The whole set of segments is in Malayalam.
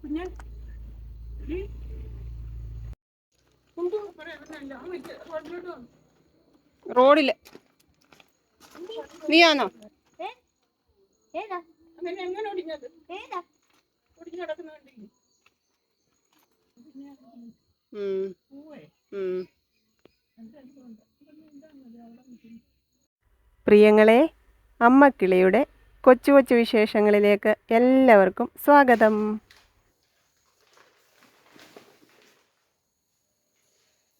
പിന്നെ റോഡിൽ. നീയാണോ? ഉം. ഉം. പ്രിയങ്ങളെ അമ്മക്കിളിയുടെ കൊച്ചു കൊച്ചു വിശേഷങ്ങളിലേക്ക് എല്ലാവർക്കും സ്വാഗതം.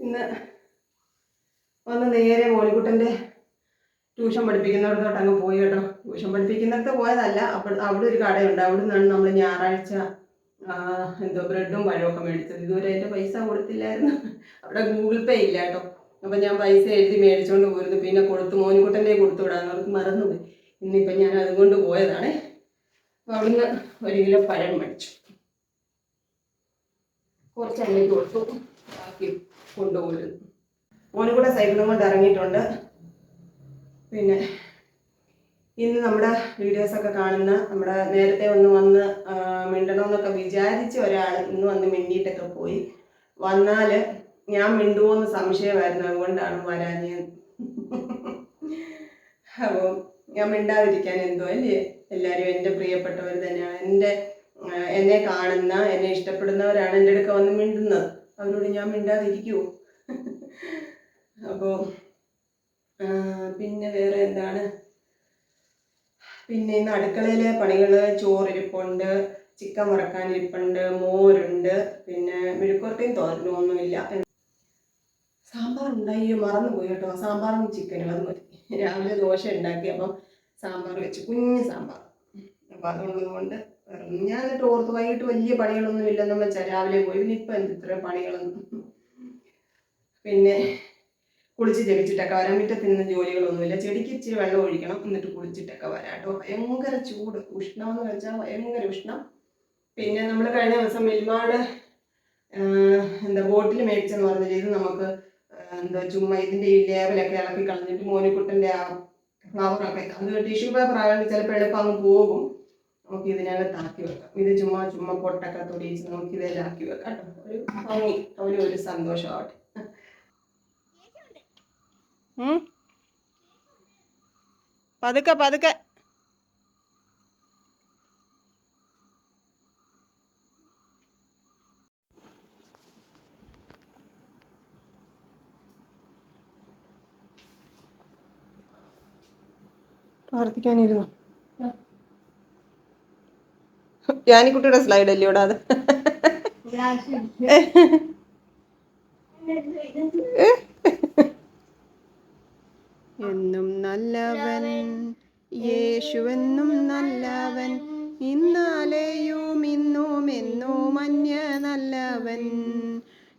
ഇന്ന് ഒന്ന് നേരെ മോളിക്കുട്ടന്റെ ട്യൂഷൻ പഠിപ്പിക്കുന്നിടത്തോട്ട് അങ്ങ് പോയി കേട്ടോ. ട്യൂഷൻ പഠിപ്പിക്കുന്നിടത്ത് പോയതല്ല അപ്പോൾ അവിടെ ഒരു കടയുണ്ട്. അവിടെ നിന്നാണ് നമ്മൾ ഞായറാഴ്ച എന്തോ ബ്രെഡും പഴമൊക്കെ മേടിച്ചത്. ഇതുവരെ അതിന്റെ പൈസ കൊടുത്തില്ലായിരുന്നു. അവിടെ ഗൂഗിൾ പേ ഇല്ല കേട്ടോ. അപ്പം ഞാൻ പൈസ എഴുതി മേടിച്ചോണ്ട് പോയിരുന്നു. പിന്നെ കൊടുത്ത്. മോനുകുട്ടന്റെ കൊടുത്തു വിടാന്ന് അവർക്ക് മറന്നുപോയി. ഇന്നിപ്പം ഞാൻ അതുകൊണ്ട് പോയതാണ്. അപ്പോൾ അവിടുന്ന് ഒരു കിലോ പഴം മേടിച്ചു. കുറച്ച് അങ്ങേക്ക് കൊടുത്തു. ബാക്കി കൊണ്ടുപോയിരുന്നു മോനുകൂടെ സൈക്കിളും കൊണ്ട് ഇറങ്ങിയിട്ടുണ്ട്. പിന്നെ ഇന്ന് നമ്മുടെ വീഡിയോസൊക്കെ കാണുന്ന നമ്മുടെ നേരത്തെ ഒന്ന് വന്ന് മിണ്ടണമെന്നൊക്കെ വിചാരിച്ച ഒരാൾ ഇന്ന് വന്ന് മിണ്ടിയിട്ടൊക്കെ പോയി. വന്നാൽ ഞാൻ മിണ്ടുവോന്ന് സംശയമായിരുന്നു. അതുകൊണ്ടാണ് വരാഞ്ഞത് അപ്പോൾ ഞാൻ മിണ്ടാതിരിക്കാൻ എന്തോ അല്ലേ? എല്ലാവരും എന്റെ പ്രിയപ്പെട്ടവർ തന്നെയാണ്. എന്റെ എന്നെ കാണുന്ന എന്നെ ഇഷ്ടപ്പെടുന്നവരാണ് എന്റെ അടുക്ക വന്ന് മിണ്ടുന്നത്. അവരോട് ഞാൻ മിണ്ടാതിരിക്കൂ അപ്പോൾ പിന്നെ വേറെ എന്താണ്? പിന്നെ ഇന്ന് അടുക്കളയിലെ പണികൾ ചോറിരിപ്പുണ്ട് ചിക്കൻ വറക്കാനിരിപ്പുണ്ട് മോരുണ്ട് പിന്നെ മെഴുക്കുവരട്ടിയും തോരനും ഒന്നുമില്ല. സാമ്പാർ ഉണ്ടായി മറന്നുപോയി കേട്ടോ. സാമ്പാറും ചിക്കനും അത് മതി. രാവിലെ ദോശ ഉണ്ടാക്കി അപ്പം സാമ്പാർ വെച്ച് കുഞ്ഞ് സാമ്പാർ. അപ്പം അതുള്ളത് കൊണ്ട് ഞാൻ എന്നിട്ട് ഓർത്ത് വൈകിട്ട് വലിയ പണികളൊന്നും ഇല്ലെന്നും വെച്ചാൽ രാവിലെ പോയി. പിന്നെ ഇപ്പം എന്ത് ഇത്ര പണികളൊന്നും പിന്നെ കുളിച്ച് ജപിച്ചിട്ടൊക്കെ വരാൻ മുറ്റത്ത് നിന്ന് ജോലികളൊന്നുമില്ല. ചെടിക്ക് ഇച്ചിരി വെള്ളം ഒഴിക്കണം. എന്നിട്ട് കുളിച്ചിട്ടൊക്കെ വരാം കേട്ടോ. ഭയങ്കര ചൂട്. ഉഷ്ണം എന്ന് വെച്ചാൽ ഭയങ്കര ഉഷ്ണം. പിന്നെ നമ്മൾ കഴിഞ്ഞ ദിവസം മിൽമാട് എന്താ ബോട്ടിൽ മേടിച്ചെന്ന് പറഞ്ഞില്ല? ഇത് നമുക്ക് എന്താ ചുമ്മാ ഇതിന്റെ ഈ ലേബലൊക്കെ ഇളക്കി കളഞ്ഞിട്ട് മോനിക്കുട്ടന്റെ ആ ഫ്ലവറൊക്കെ അത് ടിഷ്യൂ പേപ്പർ ആയതുകൊണ്ട് ചിലപ്പോൾ എളുപ്പം അങ്ങ് പോകും. നമുക്ക് ഇതിനകത്ത് ആക്കി വെക്കാം. ഇത് ചുമ്മാ ചുമ്മാ പൊട്ടൊക്കെ തൊടിയിച്ച് നമുക്ക് ഇതെല്ലാം ആക്കി വെക്കാം കേട്ടോ. ഒരു ഭംഗി. ഒരു ഒരു സന്തോഷമാവട്ടെ. പതുക്കെ പതുക്കെ. പ്രാർത്ഥിക്കാനിരുന്നു ജാനിക്കുട്ടിയുടെ സ്ലൈഡ് അല്ലേ ഇവിടെ അത്? എന്നും നല്ലവൻ യേശുവെന്നും നല്ലവൻ ഇന്നാലെയും ഇന്നും എന്നും അന്യ നല്ലവൻ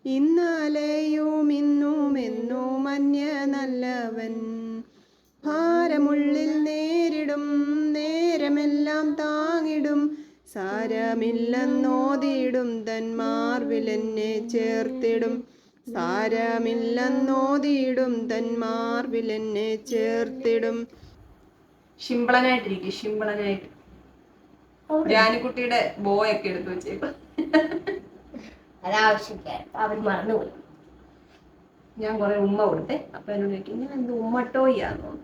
ഇന്നാലെയും ഇന്നും എന്നും അന്യ നല്ലവൻ ഭാരമുള്ളിൽ നേരിടും നേരമെല്ലാം താങ്ങിടും. സാരമില്ലെന്നോതിയിടും തന്മാർവിലെന്നെ ചേർത്തിടും. സാരമില്ലെന്നോതിയിടും തന്മാർവിലെന്നെ ചേർത്തിടും. ശിമ്പളനായിട്ടിരിക്കും ശിമ്പളനായിട്ട്. ജാനിക്കുട്ടിയുടെ ബോയൊക്കെ എടുത്തു വെച്ചേക്കും അതാവശ്യക്കാർ. അവർ മറന്നുപോയി. ഞാൻ കുറെ ഉമ്മ കൊടുത്തേ. അപ്പൊ എന്നോട് ചോദിക്കും ഞാൻ എന്ത് ഉമ്മട്ടോയാന്നോ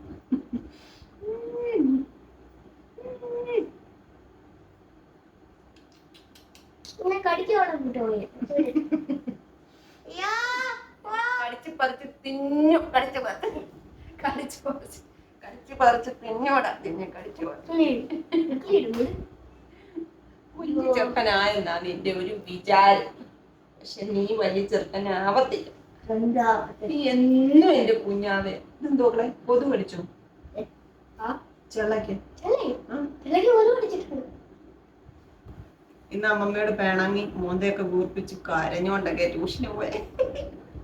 ഇങ്ങനെ കടിക്കോളം പോയി കടിച്ച് പറിച്ച് തിന്നു. കടിച്ച് പറിച്ച് കടിച്ച് പറിച്ച് കടിച്ച് പറിച്ച് തിന്നോടാ. തിന്നെ കടിച്ച് പറിച്ച്. വലിയ ചെറുക്കനായെന്നാ നിന്റെ ഒരു വിചാരം. പക്ഷെ നീ വലിയ ചെറുക്കനാവത്തില്ല. നീ എന്നും എന്റെ കുഞ്ഞാവെ. ഇതെന്തോക്കളെ കൊതു കടിച്ചു? ആ? ചെള്ളക്ക് ഒരു പിടിച്ചിട്ടുണ്ട് ഇന്ന് അമ്മമ്മയോട് പേണങ്ങി മോന്തയൊക്കെ കൂർപ്പിച്ച് കരഞ്ഞോണ്ടൊക്കെ ട്യൂഷന് പോയെ.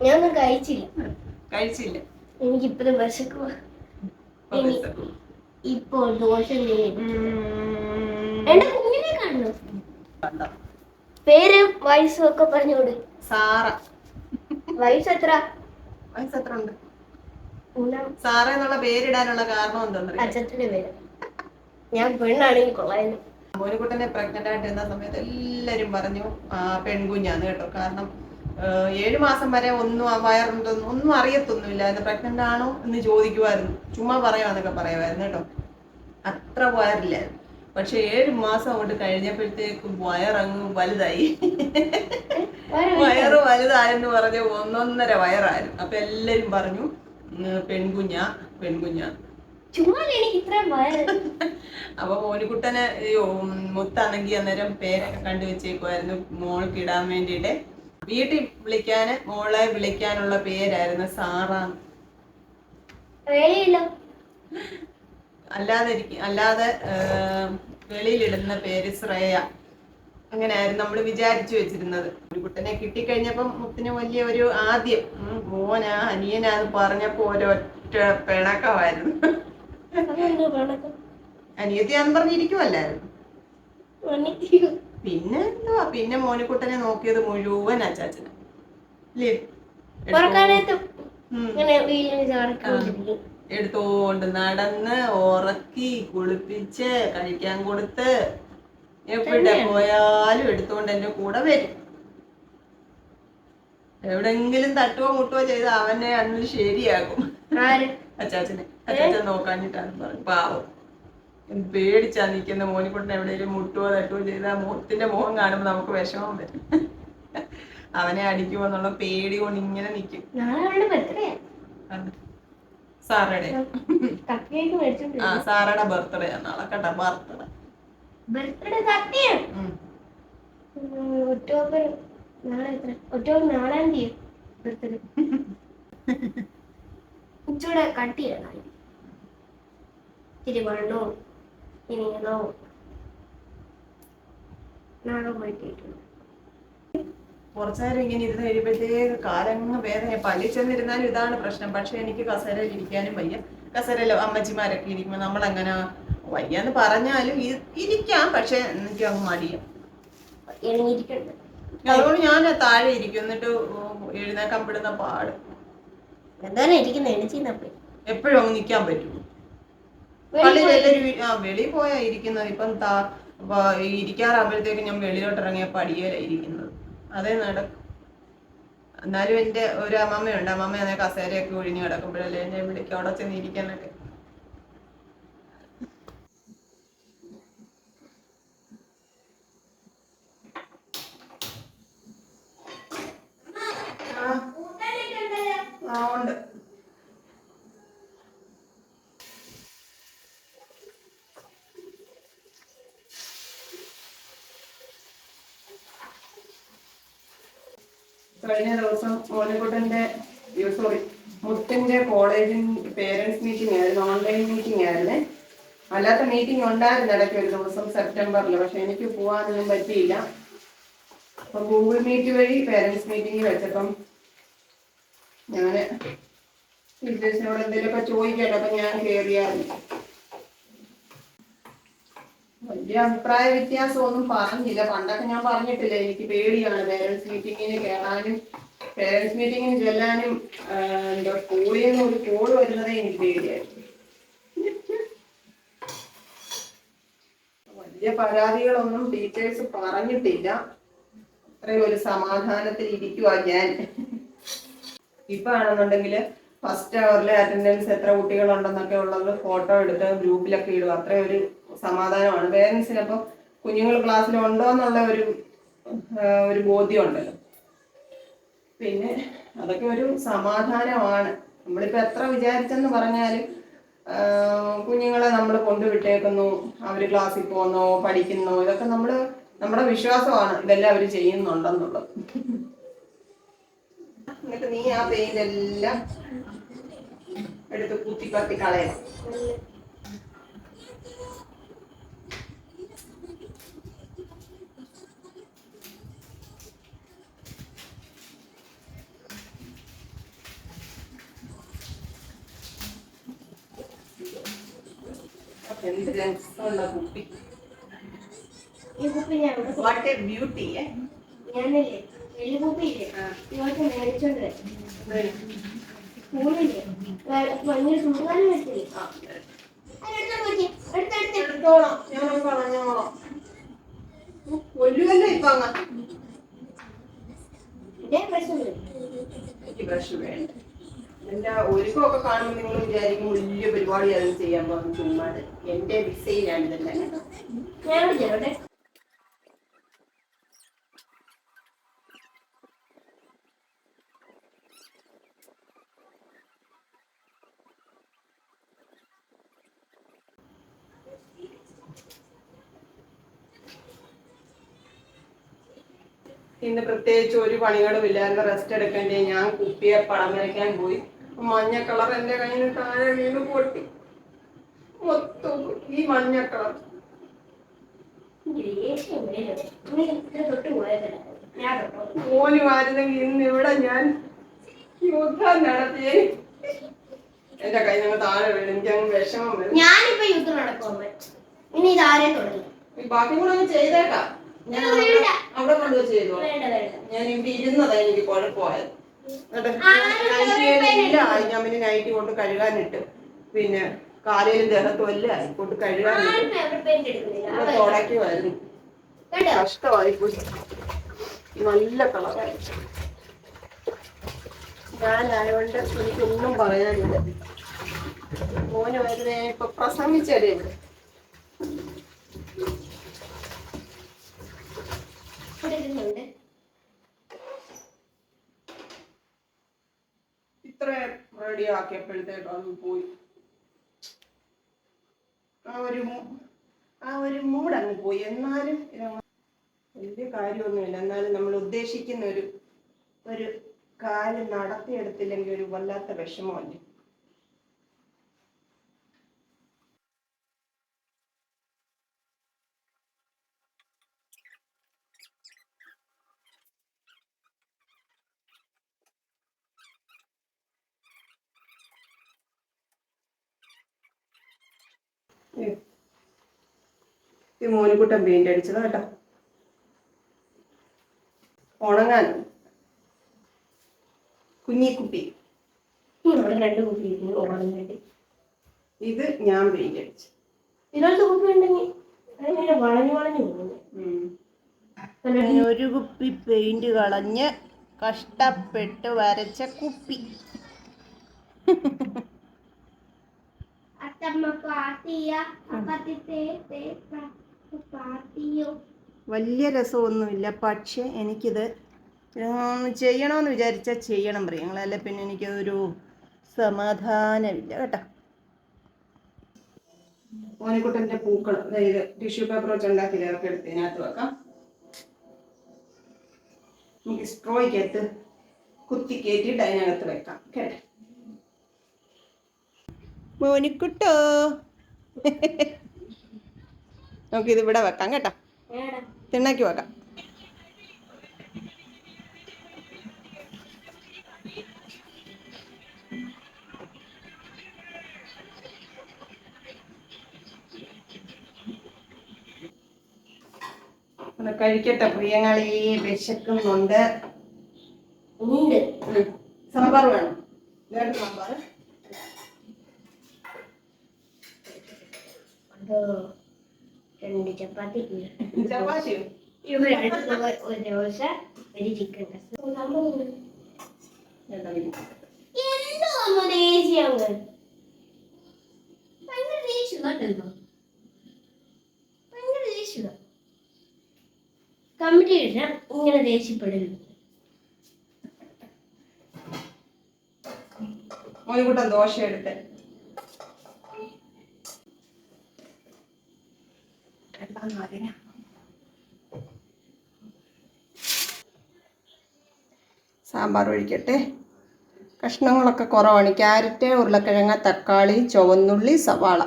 ഞാനൊന്നും കഴിച്ചില്ല. കഴിച്ചില്ല. എനിക്ക് ഇപ്പഴും വിശക്കുക ഇപ്പൊ. ഇപ്പോൾ ദോശ എന്റെ കുഞ്ഞിനെ കാണുന്നു? പേര് വയസ്സും ഒക്കെ പറഞ്ഞോട് സാറ. വയസ്സ് എത്ര വയസ്സ് എത്ര ഉണ്ട് സാറ എന്നുള്ള പേരിടാനുള്ള കാരണം എന്താ അച്ഛന്റെ പേര്. ഞാൻ പെണ്ണാണെങ്കിൽ കൊള്ളായിരുന്നു. മോനുകുട്ടനെ പ്രഗ്നന്റ് ആയിട്ട് ഇരുന്ന സമയത്ത് എല്ലാരും പറഞ്ഞു പെൺകുഞ്ഞാന്ന് കേട്ടോ. കാരണം ഏഴു മാസം വരെ ഒന്നും ആ വയറുണ്ടൊന്നും ഒന്നും അറിയത്തൊന്നുമില്ലായിരുന്നു പ്രഗ്നന്റ് ആണോ എന്ന് ചോദിക്കുമായിരുന്നു ചുമ്മാ പറയാന്നൊക്കെ പറയുമായിരുന്നു കേട്ടോ. അത്ര വയറില്ല പക്ഷെ ഏഴ് മാസം അങ്ങോട്ട് കഴിഞ്ഞപ്പോഴത്തേക്ക് വയറങ്ങ് വലുതായി. വയറ് വലുതായെന്ന് പറഞ്ഞ് ഒന്നൊന്നര വയറായിരുന്നു. അപ്പൊ എല്ലാരും പറഞ്ഞു പെൺകുഞ്ഞാ പെൺകുഞ്ഞാ. ചുമ്മാ എനിക്ക് ഇത്ര വയറ്. അപ്പൊ ഉം മുത്താണെങ്കി അന്നേരം പേരൊക്കെ കണ്ടു വെച്ചേക്കുമായിരുന്നു മോൾക്ക് ഇടാൻ വേണ്ടിയിട്ട്. വീട്ടിൽ വിളിക്കാന് മോളെ വിളിക്കാനുള്ള പേരായിരുന്നു സാറാന്ന് അല്ലാതെ അല്ലാതെ വെളിയിലിടുന്ന പേര് ശ്രേയ. അങ്ങനെയായിരുന്നു നമ്മൾ വിചാരിച്ചു വെച്ചിരുന്നത്. ഒരു കുട്ടനെ കിട്ടിക്കഴിഞ്ഞപ്പം മുത്തിന് വലിയ ഒരു ആദ്യം മോനാ അനിയനാന്ന് പറഞ്ഞപ്പോ ഒരൊറ്റ പിണക്കമായിരുന്നു. അനിയത്തിയാന്ന് പറഞ്ഞിരിക്കുവല്ലായിരുന്നു. പിന്നെ എന്തുവാ പിന്നെ മോനിക്കുട്ടനെ നോക്കിയത് മുഴുവൻ അച്ചാച്ചന്. ഇല്ലേ? എടുത്തോണ്ട് നടന്ന് ഉറക്കി കുളിപ്പിച്ച് കഴിക്കാൻ കൊടുത്ത് എവിടെ പോയാലും എടുത്തോണ്ട് എന്റെ കൂടെ വരും. എവിടെങ്കിലും തട്ടുവോ മുട്ടുവോ ചെയ്ത് അവനെ അന്ന് ശരിയാകും. അച്ചാച്ചനെ. അച്ചാച്ചൻ നോക്കാഞ്ഞിട്ടാണ് പറഞ്ഞു പാവം. പേടിച്ചാ നിൽക്കുന്ന മോനിക്കുട്ടൻ എവിടെയെങ്കിലും മുട്ടുവോ തട്ടുവോ ചെയ്താൽ മുഖത്തിന്റെ മുഖം കാണുമ്പോൾ നമുക്ക് വിഷമം വരും. അവനെ അടിക്കുമോ എന്നുള്ള പേടി കൊണ്ട് ഇങ്ങനെ നിൽക്കും സാറേ സാറയുടെ. ആ സാറയുടെ ബർത്ത്ഡേ നാളെ കേട്ടോ ബർത്ത്ഡേ. ബർത്ത്ഡേ സത്യം ഒക്ടോബർ നാളെ ഒക്ടോബർ നാലാം തീയതി ബർത്ത്ഡേ. ഇച്ചിരി കട്ട് ചെയ്യണം. വണ്ണവും നീളവും നാളെ പോയിട്ടുണ്ട് കുറച്ചു നേരം ഇങ്ങനെ ഇരുന്ന് കഴിയുമ്പോഴത്തേക്ക് കാലങ്ങ് വേദന പള്ളി ചെന്നിരുന്നാലും ഇതാണ് പ്രശ്നം. പക്ഷെ എനിക്ക് കസേരയിൽ ഇരിക്കാനും വയ്യ. കസേരയിൽ അമ്മച്ചിമാരൊക്കെ ഇരിക്കുമ്പോൾ നമ്മളങ്ങനെ വയ്യാന്ന് പറഞ്ഞാലും ഇ- ഇരിക്കാം. പക്ഷെ എനിക്ക് അങ്ങ് മടിയും. അതുകൊണ്ട് ഞാൻ താഴെ ഇരിക്കും. എന്നിട്ട് എഴുന്നേക്കാൻ പെടുന്ന പാട്. എപ്പോഴും അങ്ങ് നിൽക്കാൻ പറ്റുമോ പള്ളിയിൽ എല്ലാവരും വീ- ആ വെളിയിൽ പോയാ ഇരിക്കുന്നത്. ഇപ്പം താ ഇരിക്കാറാകുമ്പോഴത്തേക്ക് ഞാൻ വെളിയിലോട്ട് ഇറങ്ങിയ പടിയേല ഇരിക്കുന്നത്. അതേ നടക്കും. എന്നാലും എന്റെ ഒരു അമ്മമ്മയുണ്ട്. അമ്മമ്മ എന്നെ കസേരയൊക്കെ ഒഴിഞ്ഞു കിടക്കുമ്പോഴല്ലേ എന്നെ വിളിക്കും അവിടെ ചെന്ന് ഇരിക്കാനൊക്കെ. ആ ഉണ്ട്. കഴിഞ്ഞ ദിവസം മോനക്കുട്ടന്റെ സോറി മുത്തിന്റെ കോളേജിൽ പേരൻസ് മീറ്റിംഗ് ആയിരുന്നു ഓൺലൈൻ മീറ്റിംഗ് ആയിരുന്നേ. അല്ലാത്ത മീറ്റിംഗ് ഉണ്ടായിരുന്നു ഇടയ്ക്ക് ഒരു ദിവസം സെപ്റ്റംബറിൽ പക്ഷെ എനിക്ക് പോകാനൊന്നും പറ്റിയില്ല. അപ്പൊ ഗൂഗിൾ മീറ്റ് വഴി പേരൻസ് മീറ്റിംഗ് വെച്ചപ്പം ഞാൻ ടീച്ചേഴ്സിനോട് എന്തെങ്കിലുമൊക്കെ ചോദിക്കട്ടെ അപ്പൊ ഞാൻ കയറിയായിരുന്നു വലിയ അഭിപ്രായ വ്യത്യാസം ഒന്നും പറഞ്ഞില്ല. പണ്ടൊക്കെ ഞാൻ പറഞ്ഞിട്ടില്ല എനിക്ക് പേടിയാണ് പേരൻസ് മീറ്റിങ്ങിന് കയറാനും പേരൻസ് മീറ്റിങ്ങിന് ചെല്ലാനും എന്തോ എന്താ സ്കൂളിൽ നിന്ന് ഒരു കോൾ വരുന്നതേ എനിക്ക് പേടിയായിരുന്നു. വലിയ പരാതികളൊന്നും ടീച്ചേഴ്സ് പറഞ്ഞിട്ടില്ല. അത്രയും ഒരു സമാധാനത്തിൽ ഇരിക്കുവാ ഞാൻ. ഇപ്പൊ ആണെന്നുണ്ടെങ്കിൽ ഫസ്റ്റ് അവറിലെ അറ്റൻഡൻസ് എത്ര കുട്ടികളുണ്ടെന്നൊക്കെ ഉള്ളത് ഫോട്ടോ എടുത്ത് ഗ്രൂപ്പിലൊക്കെ ഇടും. അത്രയും ഒരു സമാധാനമാണ്. പേരൻസിനപ്പം കുഞ്ഞുങ്ങൾ ക്ലാസ്സിൽ ഉണ്ടോ എന്നുള്ള ഒരു ഒരു ബോധ്യം ഉണ്ടല്ലോ പിന്നെ അതൊക്കെ ഒരു സമാധാനമാണ്. നമ്മളിപ്പോൾ എത്ര വിചാരിച്ചെന്ന് പറഞ്ഞാലും കുഞ്ഞുങ്ങളെ നമ്മൾ കൊണ്ടുവിട്ടേക്കുന്നു അവർ ക്ലാസ്സിൽ പോകുന്നോ പഠിക്കുന്നോ. ഇതൊക്കെ നമ്മൾ നമ്മുടെ വിശ്വാസമാണ് ഇതെല്ലാം അവർ ചെയ്യുന്നുണ്ടെന്നുള്ളത്. എന്നിട്ട് നീ ആ പെയിന്റ് എല്ലാം എടുത്ത് കുത്തി പത്തി കളയണം. എന്ത് രസമുള്ള കുപ്പി. വാട്ട് എ ബ്യൂട്ടി ഞാനില്ലേ? മേടിച്ചോണ്ട് എടുത്തോളാം. ഇപ്പൊ അങ്ങ്? എനിക്ക് ബ്രഷ് വേണ്ട. എന്റെ ഒരുക്കമൊക്കെ കാണുമ്പോൾ നിങ്ങൾ വിചാരിക്കും വലിയ പരിപാടിയാണ് ചെയ്യാൻ പോകുന്ന ചുമ്മാ എന്റെ ഡിസൈനാണ് ഇതെല്ലാം. ഇന്ന് പ്രത്യേകിച്ച് ഒരു പണികളും ഇല്ലാതെ റെസ്റ്റ് എടുക്കണ്ടേ ഞാൻ കുപ്പിയെ പടം വരയ്ക്കാൻ പോയി. മഞ്ഞ കളർ എന്റെ കയ്യിൽ താഴെ വീണ് പൊട്ടി. മൊത്തം ഈ മഞ്ഞ കളർ മോനുമായിരുന്നെങ്കിൽ ഇന്ന് ഇവിടെ ഞാൻ യുദ്ധം നടത്തിയേ. എന്റെ കൈ ഞങ്ങൾ താഴെ വീണ്. എനിക്ക് അങ്ങ് വിഷമം വരും. ഞാനിപ്പോ യുദ്ധം നടക്കുമ്പോ ഇനി ഇതാരെ തുടങ്ങി ബാക്കി കൂടെ അങ്ങ് ചെയ്തേക്കാം ഞാൻ അവിടെ- കൊണ്ടുപോയി ചെയ്തു ഞാൻ ഇവിടെ ഇരുന്നതാ എനിക്ക് കുഴപ്പമായത്. ആയി ഞാൻ പിന്നെ നൈറ്റ് കൊണ്ട് കഴുകാനിട്ട്. പിന്നെ കാലയിലും ദേഹത്തും ആയി. കൊണ്ട് കഴുകാനിട്ട്. കേട്ടോ കഷ്ടമായി പോയി. നല്ല കളറായി ഞാനായോണ്ട് എനിക്കൊന്നും പറയാനില്ല. മോന് വരുന്നേ ഇപ്പൊ പ്രസംഗിച്ചതേ ഇവിടെ ഇവിടെ ഇരുന്നുണ്ട് ഇത്ര റെഡി അത് പോയി. ആ ഒരു ആ ഒരു മൂടങ്ങ് പോയി. എന്നാലും വലിയ കാര്യമൊന്നുമില്ല. എന്നാലും നമ്മൾ ഉദ്ദേശിക്കുന്ന ഒരു ഒരു കാര്യം നടത്തിയെടുത്തില്ലെങ്കിൽ ഒരു വല്ലാത്ത വിഷമമല്ലേ? ഈ മോനിക്കുട്ടൻ പെയിന്റ് അടിച്ചതാ കേട്ടോ. ഉണങ്ങാൻ. കുഞ്ഞിക്കുട്ടി. രണ്ട് കുപ്പി ഇത് ഞാൻ പെയിന്റ് അടിച്ചു. ഇതിനകത്ത് കുപ്പി ഉണ്ടെങ്കിൽ അതിങ്ങനെ വളഞ്ഞു വളഞ്ഞു പോകുന്നു ഒരു കുപ്പി പെയിന്റ് കളഞ്ഞ് കഷ്ടപ്പെട്ട് വരച്ച കുപ്പി. വലിയ രസമൊന്നുമില്ല. പക്ഷെ എനിക്കിത് ചെയ്യണമെന്ന് വിചാരിച്ചാൽ ചെയ്യണം പ്രിയങ്ങളല്ല പിന്നെ എനിക്കതൊരു സമാധാനമില്ല കേട്ടോ. ഓനിക്കുട്ടന്റെ പൂക്കൾ അതായത് ടിഷ്യൂ പേപ്പർ വെച്ച് ഉണ്ടാക്കി ചേർക്ക് എടുത്ത് ഇതിനകത്ത് വെക്കാം. നമുക്ക് സ്ട്രോയ്ക്കകത്ത് കുത്തി കയറ്റിയിട്ട് അതിനകത്ത് വെക്കാം. കേട്ടോ. മോനിക്കുട്ടോ. നമുക്കിത് ഇവിടെ വെക്കാം കേട്ടോ. തിണ്ണാക്കി വെക്കാം. ഒന്ന് കഴിക്കട്ടെ പ്രിയങ്ങളെ വിശക്കുന്നുണ്ട്. സാമ്പാർ വേണം വേണ്ട സാമ്പാർ അതോ ചപ്പാത്തി ദോ- ഒരു ദോശ ഒരു ചിക്കൻ വേണ്ട, ഇത്. എന്തോ ഒന്ന് ദേഷ്യം ഭയങ്കര ദേഷ്യം കേട്ടോ ഭയങ്കര ദേഷ്യം കമ്മിറ്റി ഇടാൻ ഇങ്ങനെ ദേഷ്യപ്പെടരുത്. മോനിക്കുട്ടൻ ദോശ എടുത്ത്. സാമ്പാർ ഒഴിക്കട്ടെ. കഷ്ണങ്ങളൊക്കെ കുറവാണ്. ക്യാരറ്റ് ഉരുളക്കിഴങ്ങ് തക്കാളി ചുവന്നുള്ളി സവാള.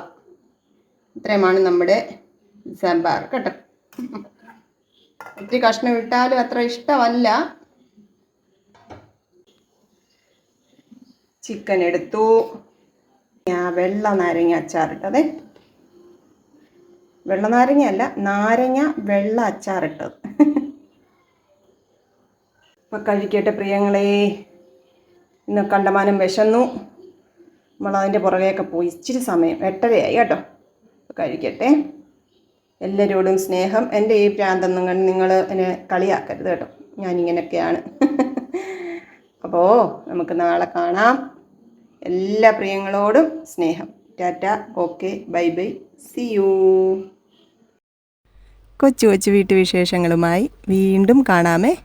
ഇത്രയുമാണ് നമ്മുടെ സാമ്പാർ കേട്ടോ. ഒത്തിരി കഷ്ണം ഇട്ടാലും അത്ര ഇഷ്ടമല്ല. ചിക്കൻ എടുത്തു. ഞാൻ വെള്ള നാരങ്ങ അച്ചാറിട്ടത് വെള്ള നാരങ്ങയല്ല നാരങ്ങ വെള്ള അച്ചാറിട്ടത് ഇപ്പൊ കഴിക്കട്ടെ പ്രിയങ്ങളെ. ഇന്ന് കണ്ടമാനം വിശന്നു. നമ്മളതിന്റെ പുറകെയൊക്കെ പോയി. ഇച്ചിരി സമയം എട്ടരയായി കേട്ടോ. കഴിക്കട്ടെ. എല്ലാവരോടും സ്നേഹം. എന്റെ ഈ പ്രാന്തൊന്നും കണ്ട് നിങ്ങൾ എന്നെ കളിയാക്കരുത് കേട്ടോ. ഞാനിങ്ങനെയൊക്കെയാണ് അപ്പോൾ നമുക്ക് നാളെ കാണാം. എല്ലാ പ്രിയങ്ങളോടും സ്നേഹം. Tata okay bye bye. See you കൊച്ചു കൊച്ചു വീട്ടുവിശേഷങ്ങളുമായി വീണ്ടും കാണാമേ.